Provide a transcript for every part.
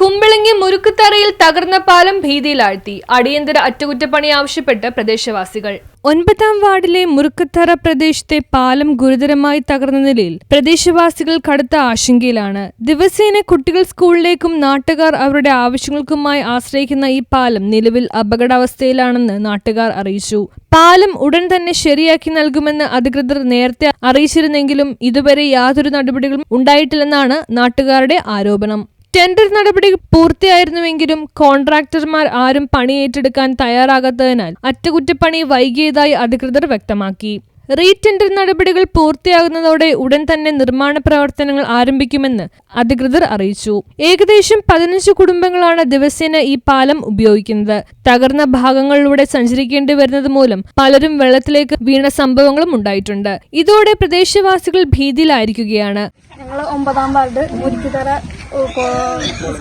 കുമ്പളങ്ങി മുറുക്കുത്തറയിൽ തകർന്ന പാലം ഭീതിയിലാഴ്ത്തി. അടിയന്തര അറ്റകുറ്റപ്പണി ആവശ്യപ്പെട്ട് പ്രദേശവാസികൾ. ഒൻപതാം വാർഡിലെ മുറുക്കുത്തറ പ്രദേശത്തെ പാലം ഗുരുതരമായി തകർന്ന നിലയിൽ പ്രദേശവാസികൾ കടുത്ത ആശങ്കയിലാണ്. ദിവസേന കുട്ടികൾ സ്കൂളിലേക്കും നാട്ടുകാർ അവരുടെ ആവശ്യങ്ങൾക്കുമായി ആശ്രയിക്കുന്ന ഈ പാലം നിലവിൽ അപകടാവസ്ഥയിലാണെന്ന് നാട്ടുകാർ അറിയിച്ചു. പാലം ഉടൻ തന്നെ ശരിയാക്കി നൽകുമെന്ന് അധികൃതർ നേരത്തെ അറിയിച്ചിരുന്നെങ്കിലും ഇതുവരെ യാതൊരു നടപടികളും ഉണ്ടായിട്ടില്ലെന്നാണ് നാട്ടുകാരുടെ ആരോപണം. ടെൻഡർ നടപടി പൂർത്തിയായിരുന്നുവെങ്കിലും കോൺട്രാക്ടർമാർ ആരും പണി ഏറ്റെടുക്കാൻ തയ്യാറാകാത്തതിനാൽ അറ്റകുറ്റപ്പണി വൈകിയതായി അധികൃതർ വ്യക്തമാക്കി. റീടെൻഡർ നടപടികൾ പൂർത്തിയാകുന്നതോടെ ഉടൻ തന്നെ നിർമ്മാണ പ്രവർത്തനങ്ങൾ ആരംഭിക്കുമെന്ന് അധികൃതർ അറിയിച്ചു. ഏകദേശം പതിനഞ്ച് കുടുംബങ്ങളാണ് ദിവസേന ഈ പാലം ഉപയോഗിക്കുന്നത്. തകർന്ന ഭാഗങ്ങളിലൂടെ സഞ്ചരിക്കേണ്ടി വരുന്നത് മൂലം പലരും വെള്ളത്തിലേക്ക് വീണ സംഭവങ്ങളും ഉണ്ടായിട്ടുണ്ട്. ഇതോടെ പ്രദേശവാസികൾ ഭീതിയിലായിരിക്കുകയാണ്. ഞങ്ങൾ ഒമ്പതാം വാർഡ്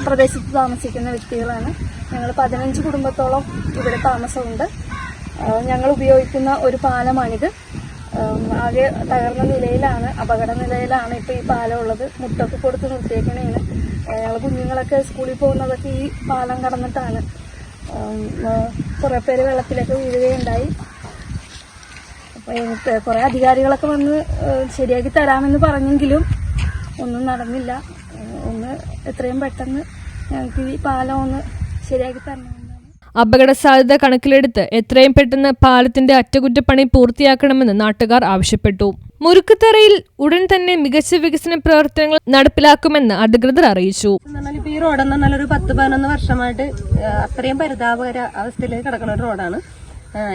പ്രദേശത്ത് താമസിക്കുന്ന വ്യക്തികളാണ്. ഞങ്ങൾ പതിനഞ്ച് കുടുംബത്തോളം ഇവിടെ താമസമുണ്ട്. ഞങ്ങൾ ഉപയോഗിക്കുന്ന ഒരു പാലമാണിത്. ആകെ തകർന്ന നിലയിലാണ് അപകട നിലയിലാണ് ഇപ്പോൾ ഈ പാലം ഉള്ളത്. മുട്ടൊക്കെ കൊടുത്ത് നിർത്തിയേക്കണേന് ഞങ്ങൾ കുഞ്ഞുങ്ങളൊക്കെ സ്കൂളിൽ പോകുന്നതൊക്കെ ഈ പാലം കടന്നിട്ടാണ്. കുറേ പേര് വെള്ളത്തിലൊക്കെ വീഴുകയുണ്ടായി. അപ്പോൾ കുറേ അധികാരികളൊക്കെ വന്ന് ശരിയാക്കി തരാമെന്ന് പറഞ്ഞെങ്കിലും ഒന്നും നടന്നില്ല. ഒന്ന് എത്രയും പെട്ടെന്ന് ഞങ്ങൾക്ക് ഈ പാലം ഒന്ന് ശരിയാക്കി തരണം അപകട സാധ്യത കണക്കിലെടുത്ത് എത്രയും പെട്ടെന്ന് പാലത്തിന്റെ അറ്റകുറ്റപ്പണി പൂർത്തിയാക്കണമെന്ന് നാട്ടുകാർ ആവശ്യപ്പെട്ടു. മുറുക്കുത്തറയിൽ ഉടൻ തന്നെ മികച്ച വികസന പ്രവർത്തനങ്ങൾ നടപ്പിലാക്കുമെന്ന് അധികൃതർ അറിയിച്ചു. ഈ റോഡ് എന്ന് പറഞ്ഞാൽ ഒരു പത്ത് പതിനൊന്ന് വർഷമായിട്ട് അത്രയും പരിതാപകര അവസ്ഥയിലേക്ക് കിടക്കുന്ന ഒരു റോഡാണ്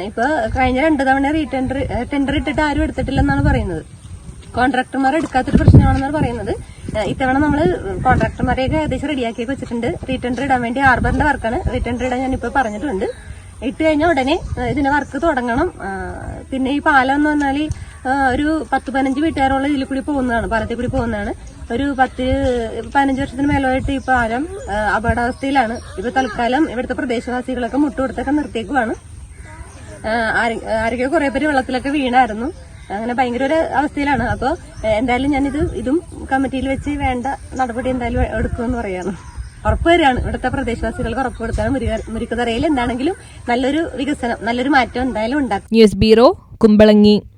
ഇപ്പൊ കഴിഞ്ഞ രണ്ട് തവണ റീടെൻഡർ ടെൻഡർ ഇട്ടിട്ട് ആരും എടുത്തിട്ടില്ലെന്നാണ് പറയുന്നത്. കോൺട്രാക്ടർമാർ എടുക്കാത്തൊരു പ്രശ്നമാണെന്നാണ് പറയുന്നത്. ഇത്തവണ നമ്മൾ കോൺട്രാക്ടർമാരെയൊക്കെ ഏകദേശം റെഡിയാക്കി വെച്ചിട്ടുണ്ട്. റീറ്റൻഡർ ഇടാൻ വേണ്ടി ആർബറിന്റെ വർക്കാണ് റീറ്റൻഡർ ഇടാൻ ഞാനിപ്പോ പറഞ്ഞിട്ടുണ്ട്. ഇട്ട് കഴിഞ്ഞാൽ ഉടനെ ഇതിന്റെ വർക്ക് തുടങ്ങണം. പിന്നെ ഈ പാലം എന്ന് പറഞ്ഞാൽ ഒരു പത്ത് പതിനഞ്ച് വീട്ടുകാരോളം ഇതിൽ കൂടി പോകുന്നതാണ്. പാലത്തിൽ കൂടി പോകുന്നതാണ്. ഒരു പത്ത് പതിനഞ്ച് വർഷത്തിന് മേലോട്ട് ഈ പാലം അപകടാവസ്ഥയിലാണ്. ഇപ്പൊ തൽക്കാലം ഇവിടുത്തെ പ്രദേശവാസികളൊക്കെ മുട്ടുകൊടുത്തൊക്കെ നിർത്തിയേക്കുവാണ്. ആരൊക്കെ കുറെ പേര് വെള്ളത്തിലൊക്കെ വീണായിരുന്നു. അങ്ങനെ ഭയങ്കര ഒരു അവസ്ഥയിലാണ് അപ്പോൾ എന്തായാലും ഞാനിത് ഇതും കമ്മിറ്റിയിൽ വെച്ച് വേണ്ട നടപടി എന്തായാലും എടുക്കുമെന്ന് പറയാണ്. ഉറപ്പ് വരികയാണ് ഇവിടുത്തെ പ്രദേശവാസികൾക്ക് ഉറപ്പ് കൊടുത്താണ് മുരിക്കുതറയിൽ എന്താണെങ്കിലും നല്ലൊരു വികസനം നല്ലൊരു മാറ്റം എന്തായാലും ഉണ്ടാക്കും. News bureau Kumbalangi.